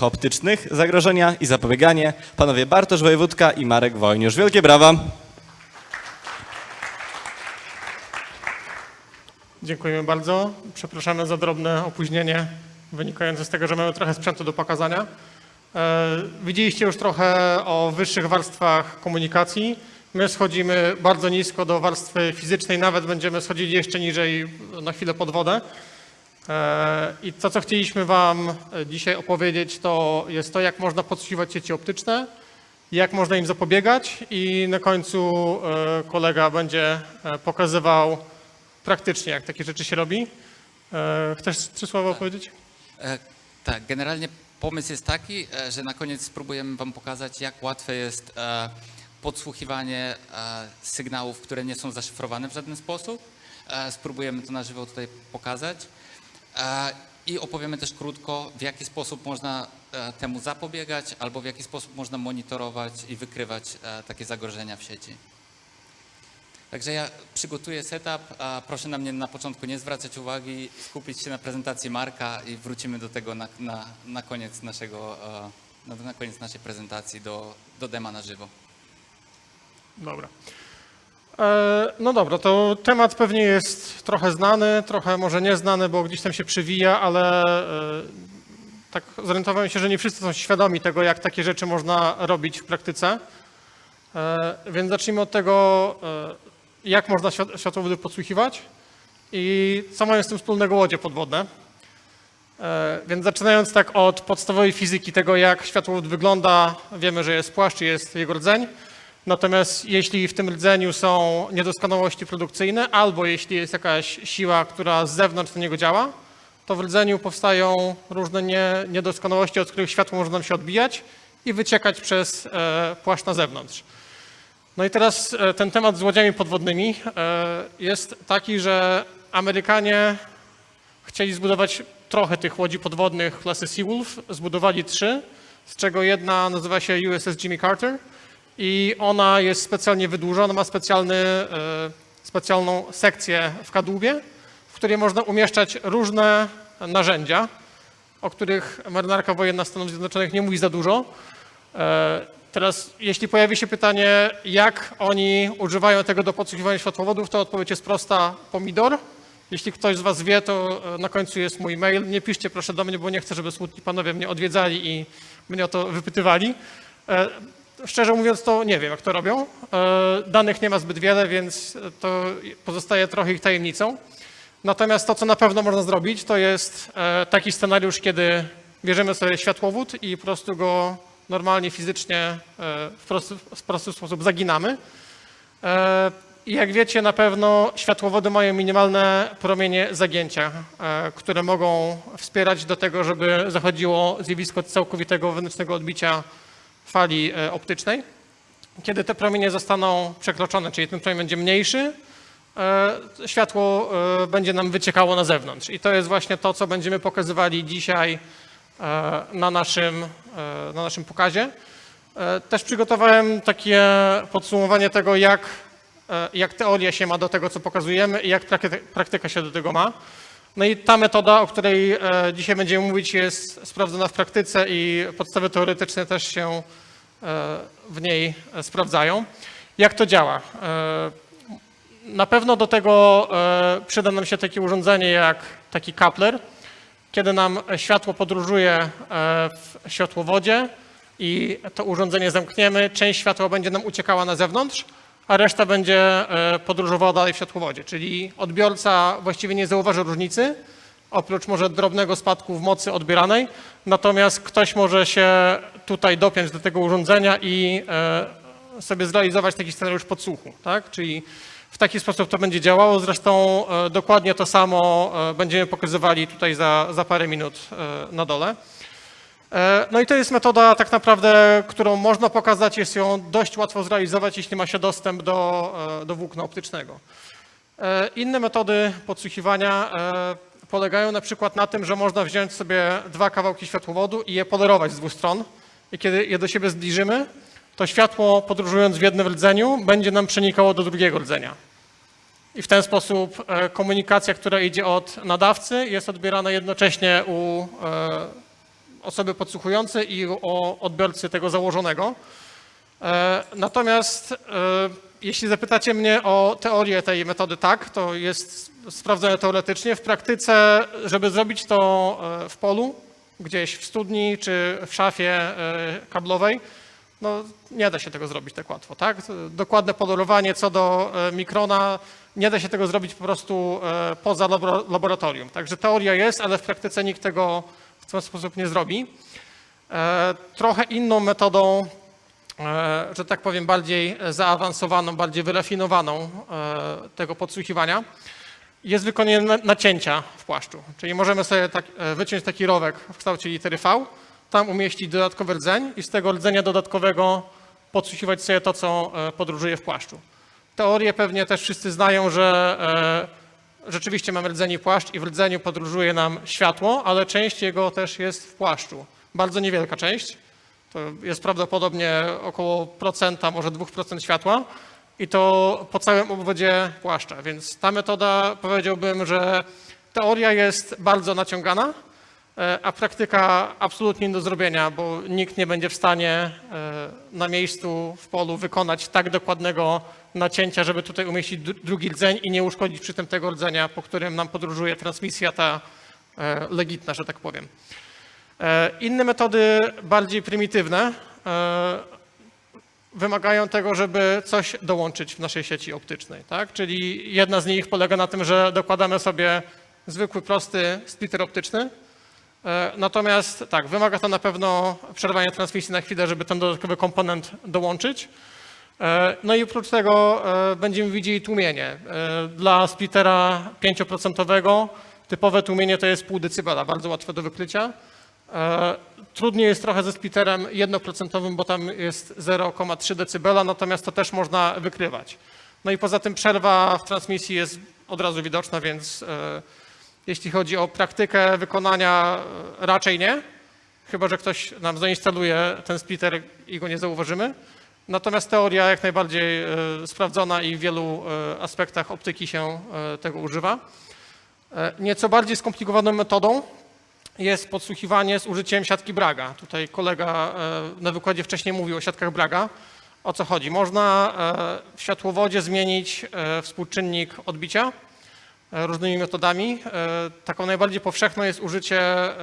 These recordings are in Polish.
optycznych, zagrożenia i zapobieganie, panowie Bartosz Wojewódka i Marek Wojniusz. Wielkie brawa. Dziękujemy bardzo. Przepraszamy za drobne opóźnienie wynikające z tego, że mamy trochę sprzętu do pokazania. E, Widzieliście już trochę o wyższych warstwach komunikacji. My schodzimy bardzo nisko do warstwy fizycznej, nawet będziemy schodzili jeszcze niżej na chwilę pod wodę. I to, co chcieliśmy Wam e, dzisiaj opowiedzieć, to jest to, jak można podsłuchiwać sieci optyczne, jak można im zapobiegać i na końcu e, kolega będzie e, pokazywał praktycznie, jak takie rzeczy się robi. Chcesz trzy słowa opowiedzieć? E, Tak, generalnie pomysł jest taki, że na koniec spróbujemy Wam pokazać, jak łatwe jest podsłuchiwanie sygnałów, które nie są zaszyfrowane w żaden sposób. Spróbujemy to na żywo tutaj pokazać. E, I opowiemy też krótko, w jaki sposób można e, temu zapobiegać, albo w jaki sposób można monitorować i wykrywać e, takie zagrożenia w sieci. Także ja przygotuję setup, proszę na mnie na początku nie zwracać uwagi, skupić się na prezentacji Marka i wrócimy do tego na, na, na koniec naszego, na, na koniec naszej prezentacji do, do dema na żywo. Dobra. E, No dobra, to temat pewnie jest trochę znany, trochę może nieznany, bo gdzieś tam się przywija, ale e, tak zorientowałem się, że nie wszyscy są świadomi tego, jak takie rzeczy można robić w praktyce. E, Więc zacznijmy od tego, jak można świat- światłowody podsłuchiwać i co mają z tym wspólnego łodzie podwodne. Więc zaczynając tak od podstawowej fizyki tego, jak światłowód wygląda, wiemy, że jest płaszcz i jest jego rdzeń. Natomiast jeśli w tym rdzeniu są niedoskonałości produkcyjne, albo jeśli jest jakaś siła, która z zewnątrz na niego działa, to w rdzeniu powstają różne nie, niedoskonałości, od których światło może nam się odbijać i wyciekać przez e, płaszcz na zewnątrz. No i teraz e, ten temat z łodziami podwodnymi e, jest taki, że Amerykanie chcieli zbudować trochę tych łodzi podwodnych klasy Seawolf. Zbudowali trzy, z czego jedna nazywa się USS Jimmy Carter i ona jest specjalnie wydłużona, ma specjalny, e, specjalną sekcję w kadłubie, w której można umieszczać różne narzędzia, o których marynarka wojenna Stanów Zjednoczonych nie mówi za dużo. E, Teraz, jeśli pojawi się pytanie, jak oni używają tego do podsłuchiwania światłowodów, to odpowiedź jest prosta, pomidor. Jeśli ktoś z Was wie, to e, na końcu jest mój mail. Nie piszcie proszę do mnie, bo nie chcę, żeby smutni panowie mnie odwiedzali i mnie o to wypytywali. Szczerze mówiąc, to nie wiem, jak to robią. E, Danych nie ma zbyt wiele, więc to pozostaje trochę ich tajemnicą. Natomiast to, co na pewno można zrobić, to jest e, taki scenariusz, kiedy bierzemy sobie światłowód i po prostu go normalnie, fizycznie, e, w prosty, w prosty sposób zaginamy. I jak wiecie, na pewno światłowody mają minimalne promienie zagięcia, które mogą wspierać do tego, żeby zachodziło zjawisko całkowitego wewnętrznego odbicia fali e, optycznej. Kiedy te promienie zostaną przekroczone, czyli ten promień będzie mniejszy, e, światło e, będzie nam wyciekało na zewnątrz. I to jest właśnie to, co będziemy pokazywali dzisiaj na naszym, na naszym pokazie. Też przygotowałem takie podsumowanie tego, jak, jak teoria się ma do tego, co pokazujemy i jak prakty- praktyka się do tego ma. No i ta metoda, o której e, dzisiaj będziemy mówić, jest sprawdzona w praktyce i podstawy teoretyczne też się e, w niej sprawdzają. Jak to działa? E, Na pewno do tego przyda nam się takie urządzenie jak taki kapler, kiedy nam światło podróżuje w światłowodzie i to urządzenie zamkniemy, część światła będzie nam uciekała na zewnątrz, a reszta będzie e, podróżowała dalej w światłowodzie. Czyli odbiorca właściwie nie zauważy różnicy, oprócz może drobnego spadku w mocy odbieranej, natomiast ktoś może się tutaj dopiąć do tego urządzenia i e, sobie zrealizować taki scenariusz podsłuchu, tak? Czyli w taki sposób to będzie działało. Zresztą e, dokładnie to samo będziemy pokazywali tutaj za, za parę minut na dole. E, No i to jest metoda tak naprawdę, którą można pokazać, jest ją dość łatwo zrealizować, jeśli ma się dostęp do, e, do włókna optycznego. E, Inne metody podsłuchiwania polegają na przykład na tym, że można wziąć sobie dwa kawałki światłowodu i je polerować z dwóch stron. I kiedy je do siebie zbliżymy, to światło podróżując w jednym rdzeniu będzie nam przenikało do drugiego rdzenia. I w ten sposób komunikacja, która idzie od nadawcy, jest odbierana jednocześnie u osoby podsłuchujące i o odbiorcy tego założonego. E, Natomiast e, jeśli zapytacie mnie o teorię tej metody, tak, to jest sprawdzone teoretycznie. W praktyce, żeby zrobić to e, w polu, gdzieś w studni czy w szafie kablowej, no nie da się tego zrobić tak łatwo, tak? Dokładne polerowanie co do mikrona, nie da się tego zrobić po prostu poza labora- laboratorium. Także teoria jest, ale w praktyce nikt tego w ten sposób nie zrobi. E, Trochę inną metodą e, że tak powiem, bardziej zaawansowaną, bardziej wyrafinowaną e, tego podsłuchiwania, jest wykonanie na- nacięcia w płaszczu. Czyli możemy sobie tak, wyciąć taki rowek w kształcie litery V, tam umieścić dodatkowy rdzeń i z tego rdzenia dodatkowego podsłuchiwać sobie to, co podróżuje w płaszczu. Teorię pewnie też wszyscy znają, że rzeczywiście mamy rdzeni płaszcz i w rdzeniu podróżuje nam światło, ale część jego też jest w płaszczu. Bardzo niewielka część. To jest prawdopodobnie około procenta, może 2% światła i to po całym obwodzie płaszcza. Więc ta metoda powiedziałbym, że teoria jest bardzo naciągana, a praktyka absolutnie nie do zrobienia, bo nikt nie będzie w stanie e, na miejscu w polu wykonać tak dokładnego nacięcia, żeby tutaj umieścić dru- drugi rdzeń i nie uszkodzić przy tym tego rdzenia, po którym nam podróżuje transmisja ta e, legitna, że tak powiem. E, Inne metody, bardziej prymitywne, e, wymagają tego, żeby coś dołączyć w naszej sieci optycznej. Tak? Czyli jedna z nich polega na tym, że dokładamy sobie zwykły, prosty splitter optyczny. E, Natomiast tak, wymaga to na pewno przerwania transmisji na chwilę, żeby ten dodatkowy komponent dołączyć. E, No i oprócz tego e, będziemy widzieli tłumienie. Dla splittera 5% typowe tłumienie to jest pół decybela, bardzo łatwe do wykrycia. Trudniej jest trochę ze splitterem jednoprocentowym, bo tam jest 0,3 decybela, natomiast to też można wykrywać. No i poza tym przerwa w transmisji jest od razu widoczna, więc jeśli chodzi o praktykę wykonania, e, raczej nie, chyba że ktoś nam zainstaluje ten splitter i go nie zauważymy. Natomiast teoria jak najbardziej e, sprawdzona i w wielu e, aspektach optyki się tego używa. Nieco bardziej skomplikowaną metodą jest podsłuchiwanie z użyciem siatki Braga. Tutaj kolega na wykładzie wcześniej mówił o siatkach Braga. O co chodzi? Można w światłowodzie zmienić współczynnik odbicia różnymi metodami. E, Taką najbardziej powszechną jest użycie e,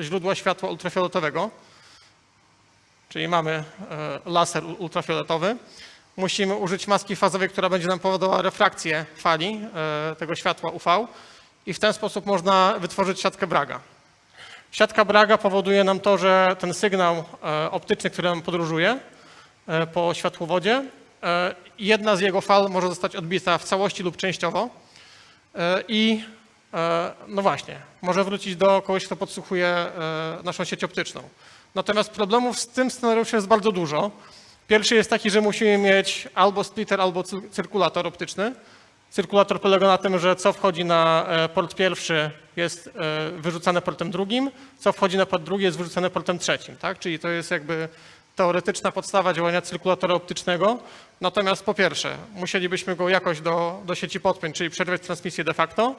źródła światła ultrafioletowego, czyli mamy e, laser ultrafioletowy. Musimy użyć maski fazowej, która będzie nam powodowała refrakcję fali e, tego światła UV i w ten sposób można wytworzyć siatkę Braga. Siatka Braga powoduje nam to, że ten sygnał e, optyczny, który nam podróżuje e, po światłowodzie, e, jedna z jego fal może zostać odbita w całości lub częściowo e, i e, no właśnie, może wrócić do kogoś, kto podsłuchuje e, naszą sieć optyczną. Natomiast problemów z tym scenariuszem jest bardzo dużo. Pierwszy jest taki, że musimy mieć albo splitter, albo cyr- cyrkulator optyczny. Cyrkulator polega na tym, że co wchodzi na e, port pierwszy jest e, wyrzucane portem drugim, co wchodzi na port drugi jest wyrzucane portem trzecim. Tak? Czyli to jest jakby teoretyczna podstawa działania cyrkulatora optycznego. Natomiast po pierwsze, musielibyśmy go jakoś do, do sieci podpiąć, czyli przerwać transmisję de facto.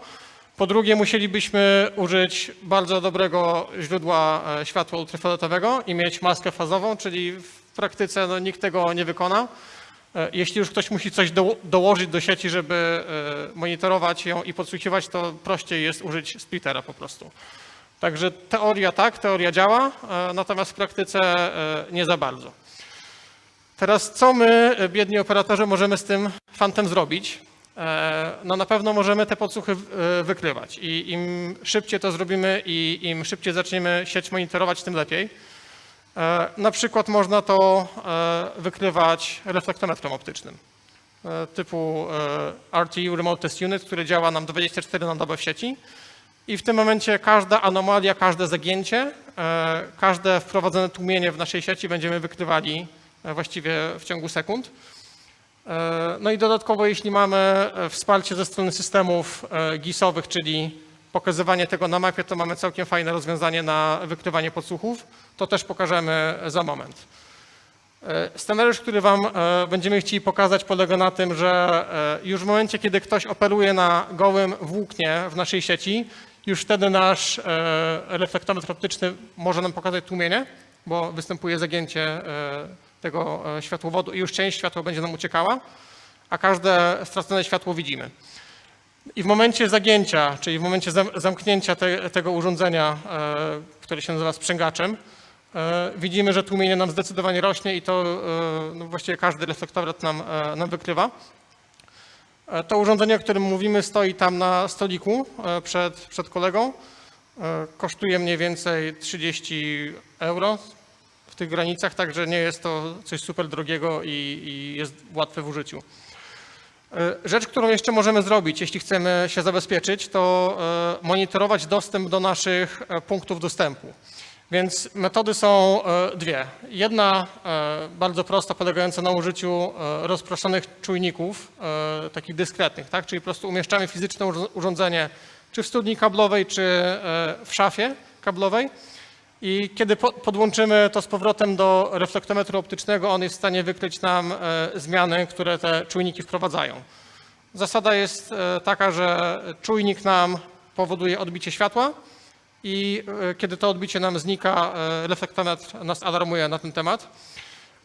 Po drugie, musielibyśmy użyć bardzo dobrego źródła e, światła ultrafioletowego i mieć maskę fazową, czyli w praktyce no, nikt tego nie wykona. E, Jeśli już ktoś musi coś do, dołożyć do sieci, żeby e, monitorować ją i podsłuchiwać, to prościej jest użyć splittera po prostu. Także teoria tak, teoria działa, e, natomiast w praktyce e, nie za bardzo. Teraz co my, e, biedni operatorzy, możemy z tym fantem zrobić? No na pewno możemy te podsłuchy wykrywać i im szybciej to zrobimy i im szybciej zaczniemy sieć monitorować, tym lepiej. Na przykład można to wykrywać reflektometrem optycznym typu RTU Remote Test Unit, który działa nam 24 na dobę w sieci. I w tym momencie każda anomalia, każde zagięcie, e, każde wprowadzone tłumienie w naszej sieci będziemy wykrywali e, właściwie w ciągu sekund. E, No i dodatkowo, jeśli mamy wsparcie ze strony systemów GIS-owych, czyli pokazywanie tego na mapie, to mamy całkiem fajne rozwiązanie na wykrywanie podsłuchów. To też pokażemy za moment. Scenariusz, który Wam będziemy chcieli pokazać, polega na tym, że już w momencie, kiedy ktoś operuje na gołym włóknie w naszej sieci, już wtedy nasz e, reflektometr optyczny może nam pokazać tłumienie, bo występuje zagięcie e, tego e, światłowodu i już część światła będzie nam uciekała, a każde stracone światło widzimy. I w momencie zagięcia, czyli w momencie zam- zamknięcia te, tego urządzenia, które się nazywa sprzęgaczem, widzimy, że tłumienie nam zdecydowanie rośnie i to no właściwie każdy reflektometr nam, nam wykrywa. E, To urządzenie, o którym mówimy, stoi tam na stoliku e, przed, przed kolegą. E, Kosztuje mniej więcej 30 euro w tych granicach, także nie jest to coś super drogiego i, i jest łatwe w użyciu. Rzecz, którą jeszcze możemy zrobić, jeśli chcemy się zabezpieczyć, to monitorować dostęp do naszych punktów dostępu. Więc metody są e, dwie. Jedna e, bardzo prosta, polegająca na użyciu e, rozproszonych czujników, takich dyskretnych, tak? czyli po prostu umieszczamy fizyczne urządzenie czy w studni kablowej, czy w szafie kablowej. I kiedy po- podłączymy to z powrotem do reflektometru optycznego, on jest w stanie wykryć nam zmiany, które te czujniki wprowadzają. Zasada jest taka, że czujnik nam powoduje odbicie światła i e, kiedy to odbicie nam znika, e, reflektometr nas alarmuje na ten temat.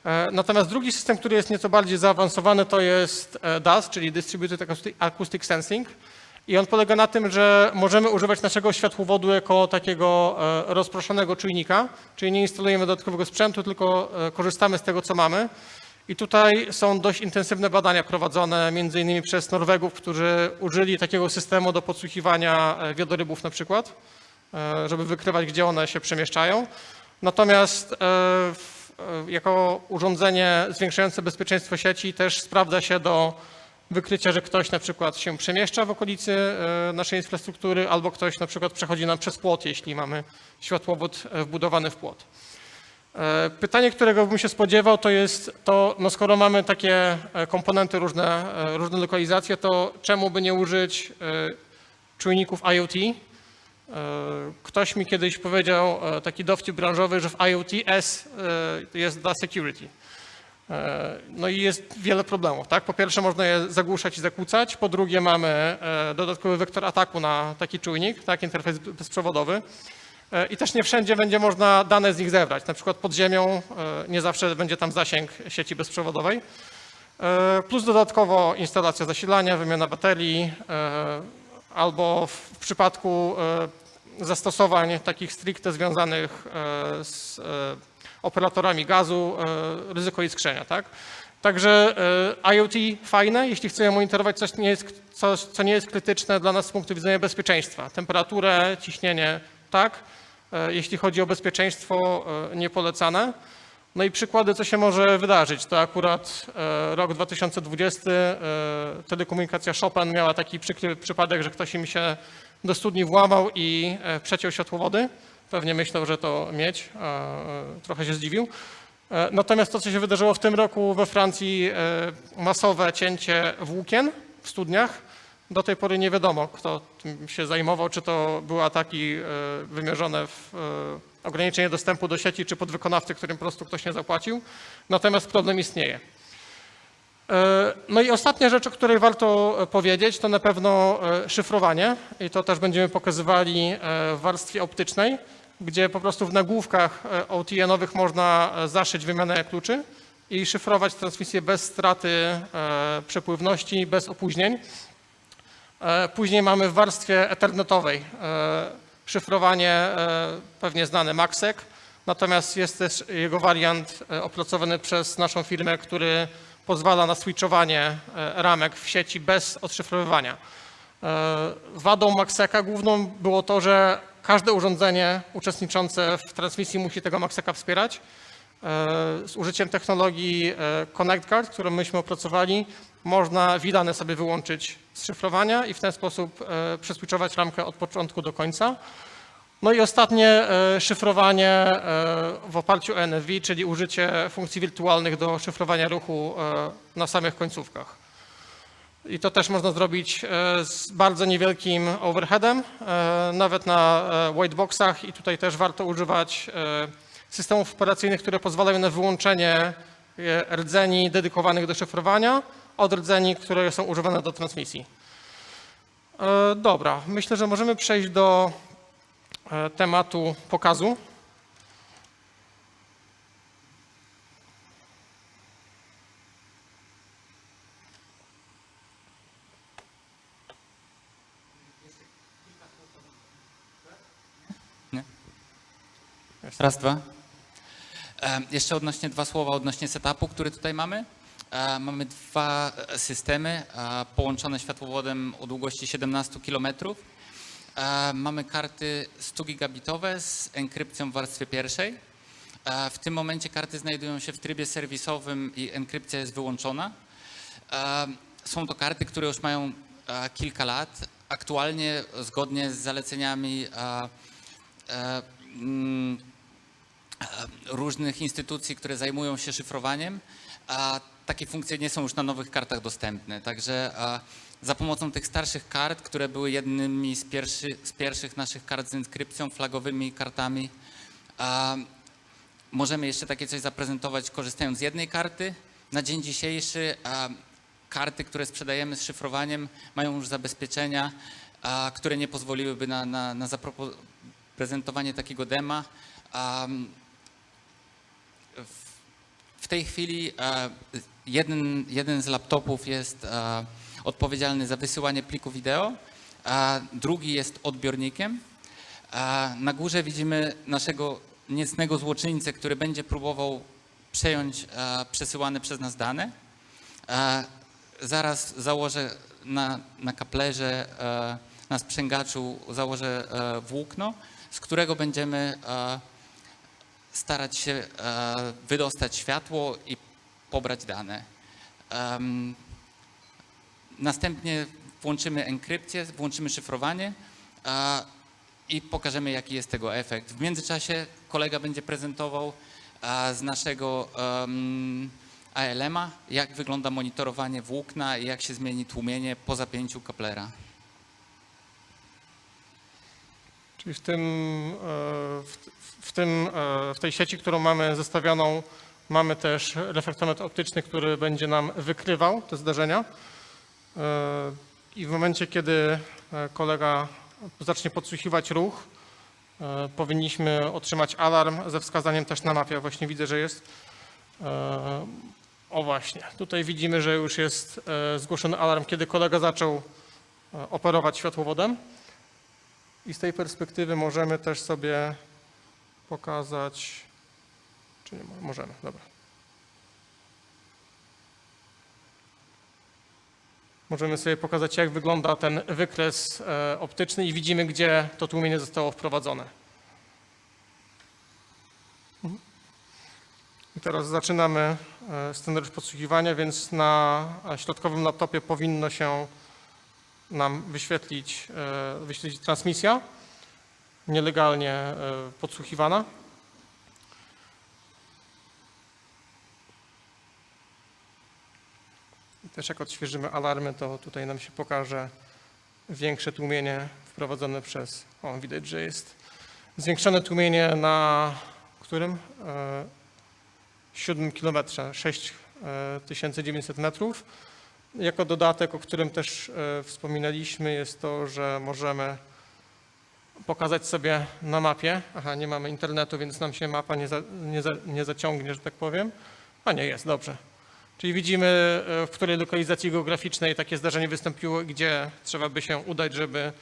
E, Natomiast drugi system, który jest nieco bardziej zaawansowany, to jest e, DAS, czyli Distributed Acoustic- Sensing. I on polega na tym, że możemy używać naszego światłowodu jako takiego e, rozproszonego czujnika, czyli nie instalujemy dodatkowego sprzętu, tylko e, korzystamy z tego, co mamy. I tutaj są dość intensywne badania prowadzone między innymi przez Norwegów, którzy użyli takiego systemu do podsłuchiwania e, wiodorybów na przykład, e, żeby wykrywać, gdzie one się przemieszczają. Natomiast e, e, jako urządzenie zwiększające bezpieczeństwo sieci też sprawdza się do wykrycia, że ktoś na przykład się przemieszcza w okolicy e, naszej infrastruktury albo ktoś na przykład przechodzi nam przez płot, jeśli mamy światłowód e, wbudowany w płot. E, Pytanie, którego bym się spodziewał, to jest to, no skoro mamy takie e, komponenty różne, e, różne lokalizacje, to czemu by nie użyć e, czujników IoT? E, Ktoś mi kiedyś powiedział e, taki dowcip branżowy, że w IoT S e, jest dla security. No i jest wiele problemów, tak? Po pierwsze można je zagłuszać i zakłócać, po drugie mamy dodatkowy wektor ataku na taki czujnik, tak, interfejs bezprzewodowy. I też nie wszędzie będzie można dane z nich zebrać. Na przykład pod ziemią nie zawsze będzie tam zasięg sieci bezprzewodowej. Plus dodatkowo instalacja zasilania, wymiana baterii, albo w przypadku e, zastosowań takich stricte związanych e, z e, operatorami gazu, ryzyko iskrzenia. Tak? Także IoT fajne, jeśli chcemy monitorować coś, nie jest, coś, co nie jest krytyczne dla nas z punktu widzenia bezpieczeństwa. Temperaturę, ciśnienie, tak. Jeśli chodzi o bezpieczeństwo, niepolecane. No i przykłady, co się może wydarzyć. To akurat e, rok 2020, e, telekomunikacja Chopin miała taki przykry przypadek, że ktoś im się do studni włamał i e, przeciął światłowody. Pewnie myślał, że to e, trochę się zdziwił. Natomiast to, co się wydarzyło w tym roku we Francji, masowe cięcie włókien w studniach, do tej pory nie wiadomo, kto tym się zajmował, czy to były ataki wymierzone w ograniczenie dostępu do sieci, czy podwykonawcy, którym po prostu ktoś nie zapłacił. Natomiast problem istnieje. E, No i ostatnia rzecz, o której warto e, powiedzieć, to na pewno e, szyfrowanie. I to też będziemy pokazywali w warstwie optycznej, gdzie po prostu w nagłówkach OTN-owych można zaszyć wymianę kluczy i szyfrować transmisję bez straty przepływności, bez opóźnień. Później mamy w warstwie ethernetowej szyfrowanie e, pewnie znane MACsec, natomiast jest też jego wariant e, opracowany przez naszą firmę, który pozwala na switchowanie e, ramek w sieci bez odszyfrowywania. Wadą MACseca główną było to, że każde urządzenie uczestniczące w transmisji musi tego MACseca wspierać. Z użyciem technologii Connect Card, którą myśmy opracowali, można wilany sobie wyłączyć szyfrowania i w ten sposób e, przeswitchować ramkę od początku do końca. No i ostatnie e, szyfrowanie e, w oparciu o NFV, czyli użycie funkcji wirtualnych do szyfrowania ruchu na samych końcówkach. I to też można zrobić z bardzo niewielkim overheadem, nawet na whiteboxach i tutaj też warto używać systemów operacyjnych, które pozwalają na wyłączenie rdzeni dedykowanych do szyfrowania od rdzeni, które są używane do transmisji. E, Dobra, myślę, że możemy przejść do e, tematu pokazu. Raz, dwa. E, Jeszcze odnośnie dwa słowa odnośnie setupu, który tutaj mamy. Mamy dwa e, systemy połączone światłowodem o długości 17 km. Mamy karty 100 gigabitowe z enkrypcją w warstwie pierwszej. W tym momencie karty znajdują się w trybie serwisowym i enkrypcja jest wyłączona. Są to karty, które już mają kilka lat. Aktualnie, zgodnie z zaleceniami e, mm, różnych instytucji, które zajmują się szyfrowaniem, takie funkcje nie są już na nowych kartach dostępne. Także za pomocą tych starszych kart, które były jednymi z, pierwszy, z pierwszych naszych kart z inskrypcją, flagowymi kartami, możemy jeszcze takie coś zaprezentować korzystając z jednej karty. Na dzień dzisiejszy karty, które sprzedajemy z szyfrowaniem mają już zabezpieczenia, które nie pozwoliłyby na, na, na zaprezentowanie takiego dema. W, w tej chwili e, jeden, jeden z laptopów jest e, odpowiedzialny za wysyłanie pliku wideo, a drugi jest odbiornikiem. A na górze widzimy naszego niecnego złoczyńcę, który będzie próbował przejąć e, przesyłane przez nas dane. E, zaraz założę na, na kaplerze, e, na sprzęgaczu założę e, włókno, z którego będziemy e, starać się e, wydostać światło i pobrać dane. Następnie włączymy enkrypcję, włączymy szyfrowanie e, i pokażemy, jaki jest tego efekt. W międzyczasie kolega będzie prezentował e, z naszego ALM-a, jak wygląda monitorowanie włókna i jak się zmieni tłumienie po zapięciu kaplera. Czyli w, tym, e, w, tym, e, w tej sieci, którą mamy zestawioną, mamy też reflektometr optyczny, który będzie nam wykrywał te zdarzenia. E, I w momencie, kiedy kolega zacznie podsłuchiwać ruch, powinniśmy otrzymać alarm ze wskazaniem też na mapie. Właśnie widzę, że jest. O właśnie, tutaj widzimy, że już jest zgłoszony alarm, kiedy kolega zaczął operować światłowodem. I z tej perspektywy możemy też sobie pokazać, czy nie mo- możemy, dobra. Możemy sobie pokazać, jak wygląda ten wykres e, optyczny i widzimy, gdzie to tłumienie zostało wprowadzone. Mhm. I teraz zaczynamy e, scenariusz podsłuchiwania, więc na e, środkowym laptopie powinno się nam wyświetlić, e, wyświetlić transmisja nielegalnie e, podsłuchiwana. Też jak odświeżymy alarmy, to tutaj nam się pokaże większe tłumienie wprowadzone przez, o widać, że jest zwiększone tłumienie na którym? E, siódmym kilometrze, 6900 metrów. Jako dodatek, o którym też e, wspominaliśmy, jest to, że możemy pokazać sobie na mapie. Aha, nie mamy internetu, więc nam się mapa nie, za, nie, za, nie zaciągnie, że tak powiem. A nie, jest, dobrze. Czyli widzimy, e, w której lokalizacji geograficznej takie zdarzenie wystąpiło i gdzie trzeba by się udać, żeby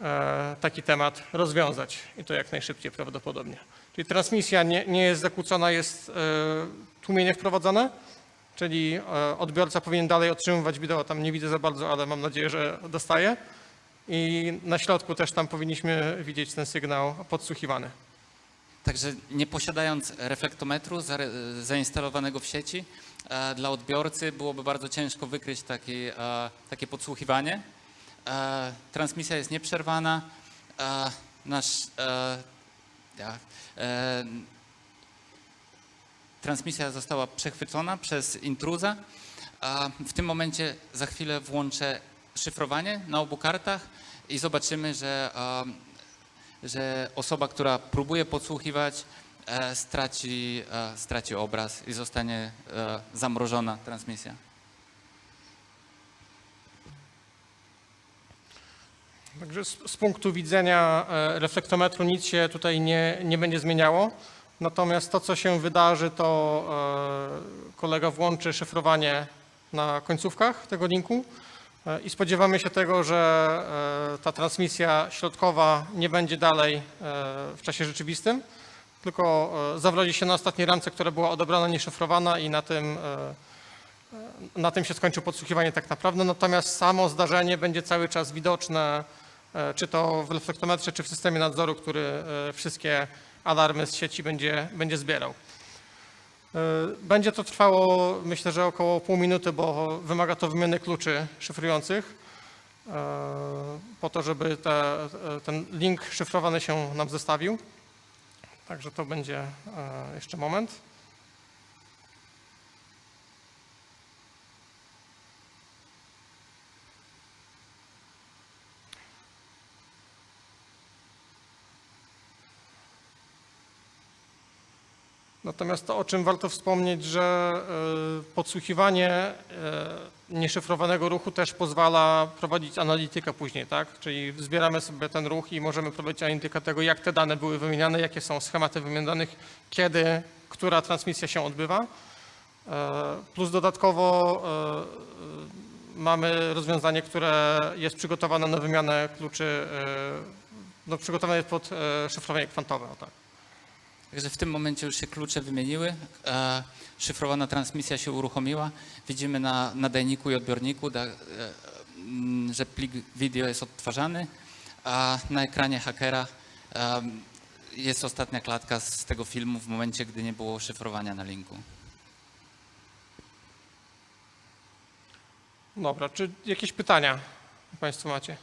e, taki temat rozwiązać. I to jak najszybciej prawdopodobnie. Czyli transmisja nie, nie jest zakłócona, jest tłumienie wprowadzone. Czyli e, odbiorca powinien dalej otrzymywać wideo, tam nie widzę za bardzo, ale mam nadzieję, że dostaje. I na środku też tam powinniśmy widzieć ten sygnał podsłuchiwany. Także nie posiadając reflektometru zare- zainstalowanego w sieci, e, dla odbiorcy byłoby bardzo ciężko wykryć taki, e, takie podsłuchiwanie. E, transmisja jest nieprzerwana. E, nasz, e, e, transmisja została przechwycona przez intruza. W tym momencie za chwilę włączę szyfrowanie na obu kartach i zobaczymy, że że osoba, która próbuje podsłuchiwać, e, straci, e, straci obraz i zostanie e, zamrożona transmisja. Także z, z punktu widzenia reflektometru nic się tutaj nie, nie będzie zmieniało. Natomiast to, co się wydarzy, to e, kolega włączy szyfrowanie na końcówkach tego linku e, i spodziewamy się tego, że e, ta transmisja środkowa nie będzie dalej w czasie rzeczywistym, tylko zawrodzi się na ostatniej ramce, która była odebrana nieszyfrowana i na tym na tym się skończy podsłuchiwanie tak naprawdę, natomiast samo zdarzenie będzie cały czas widoczne, czy to w reflektometrze, czy w systemie nadzoru, który wszystkie alarmy z sieci będzie, będzie zbierał. E, Będzie to trwało, myślę, że około pół minuty, bo wymaga to wymiany kluczy szyfrujących, e, po to, żeby te, e, ten link szyfrowany się nam zestawił. Także to będzie jeszcze moment. Natomiast to, o czym warto wspomnieć, że e, podsłuchiwanie e, nieszyfrowanego ruchu też pozwala prowadzić analitykę później, tak? Czyli zbieramy sobie ten ruch i możemy prowadzić analitykę tego, jak te dane były wymieniane, jakie są schematy wymian danych, kiedy, która transmisja się odbywa. E, Plus dodatkowo mamy rozwiązanie, które jest przygotowane na wymianę kluczy, no przygotowane jest pod szyfrowanie kwantowe, tak. Także w tym momencie już się klucze wymieniły, e, szyfrowana transmisja się uruchomiła. Widzimy na nadajniku i odbiorniku, da, e, że plik wideo jest odtwarzany, a na ekranie hakera e, jest ostatnia klatka z tego filmu w momencie, gdy nie było szyfrowania na linku. Dobra, czy jakieś pytania Państwo macie?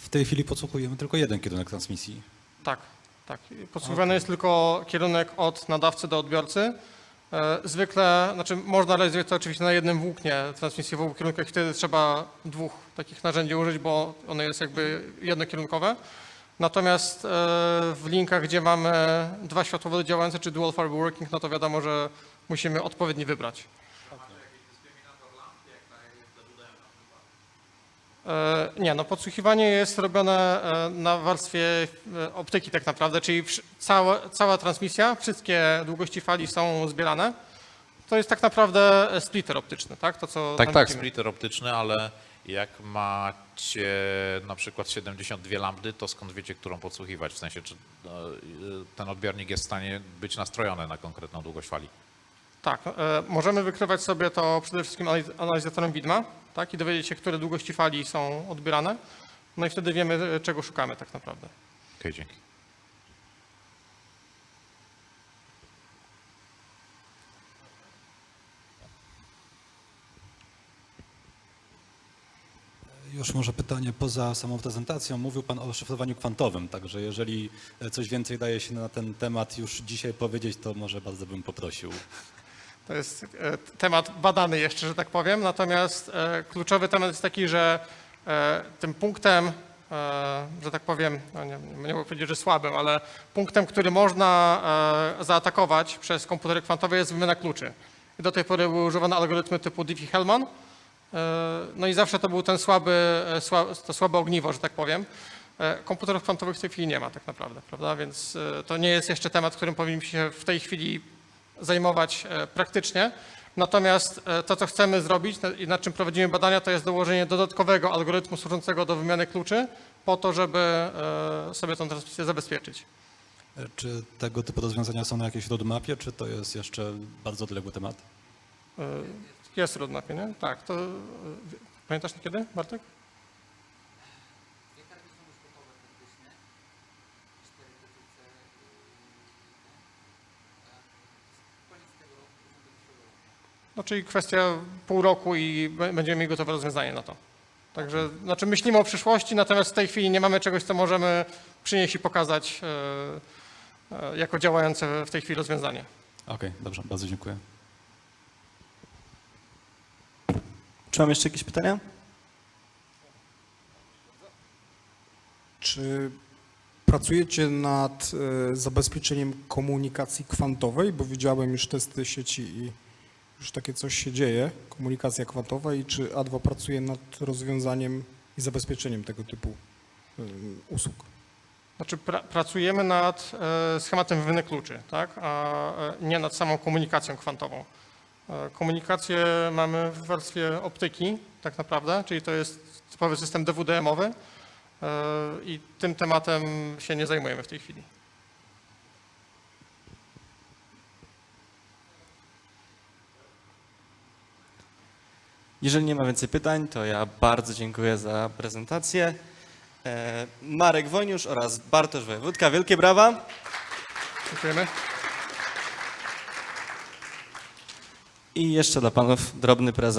W tej chwili podsłuchujemy tylko jeden kierunek transmisji. Tak, tak. Podsłuchiwany jest tylko kierunek od nadawcy do odbiorcy. E, Zwykle, znaczy można realizować to oczywiście na jednym włóknie transmisji w obu kierunkach, wtedy trzeba dwóch takich narzędzi użyć, bo ono jest jakby jednokierunkowe. Natomiast e, w linkach, gdzie mamy dwa światłowody działające, czy dual fiber working, no to wiadomo, że musimy odpowiedni wybrać. Nie, no podsłuchiwanie jest robione e, na warstwie e, optyki tak naprawdę, czyli cała, cała transmisja, wszystkie długości fali są zbierane. To jest tak naprawdę e, splitter optyczny, tak? To, co Tak, tak, widzimy. splitter optyczny, ale jak macie na przykład 72 lambdy, to skąd wiecie, którą podsłuchiwać? W sensie, czy ten odbiornik jest w stanie być nastrojony na konkretną długość fali? Tak, e, możemy wykrywać sobie to przede wszystkim analiz- analizatorem widma, tak? I dowiedzieć się, które długości fali są odbierane. No i wtedy wiemy, czego szukamy tak naprawdę. Okej, dzięki. Już może pytanie poza samą prezentacją. Mówił Pan o szyfrowaniu kwantowym, także jeżeli coś więcej daje się na ten temat już dzisiaj powiedzieć, to może bardzo bym poprosił. To jest e, temat badany jeszcze, że tak powiem. Natomiast e, kluczowy temat jest taki, że e, tym punktem, że tak powiem, no nie, nie mogę powiedzieć, że słabym, ale punktem, który można zaatakować przez komputery kwantowe jest wymiana kluczy. I do tej pory były używane algorytmy typu Diffie-Hellman. No i zawsze to był ten słaby, sła, to słabe ogniwo, że tak powiem. Komputerów kwantowych w tej chwili nie ma tak naprawdę, prawda? Więc to nie jest jeszcze temat, którym powinniśmy się w tej chwili zajmować e, praktycznie. Natomiast e, to, co chcemy zrobić i nad czym prowadzimy badania, to jest dołożenie dodatkowego algorytmu służącego do wymiany kluczy po to, żeby e, sobie tę transmisję zabezpieczyć. Czy tego typu rozwiązania są na jakiejś roadmapie, czy to jest jeszcze bardzo odległy temat? Jest roadmapie, nie? Tak. To, pamiętasz kiedy, Bartek? Czyli kwestia pół roku i będziemy mieli gotowe rozwiązanie na to. Także, znaczy myślimy o przyszłości, natomiast w tej chwili nie mamy czegoś, co możemy przynieść i pokazać e, e, jako działające w tej chwili rozwiązanie. Okej, dobrze, bardzo dziękuję. Czy mam jeszcze jakieś pytania? Czy pracujecie nad e, zabezpieczeniem komunikacji kwantowej, bo widziałem już testy sieci i już takie coś się dzieje, komunikacja kwantowa i czy A2 pracuje nad rozwiązaniem i zabezpieczeniem tego typu usług? Znaczy pra, pracujemy nad e, schematem wymiany kluczy, tak? a e, nie nad samą komunikacją kwantową. E, komunikację mamy w warstwie optyki tak naprawdę, czyli to jest typowy system DWDM-owy i tym tematem się nie zajmujemy w tej chwili. Jeżeli nie ma więcej pytań, to ja bardzo dziękuję za prezentację. E, Marek Wojniusz oraz Bartosz Wojewódka, wielkie brawa. Dziękujemy. I jeszcze dla panów drobny prezent.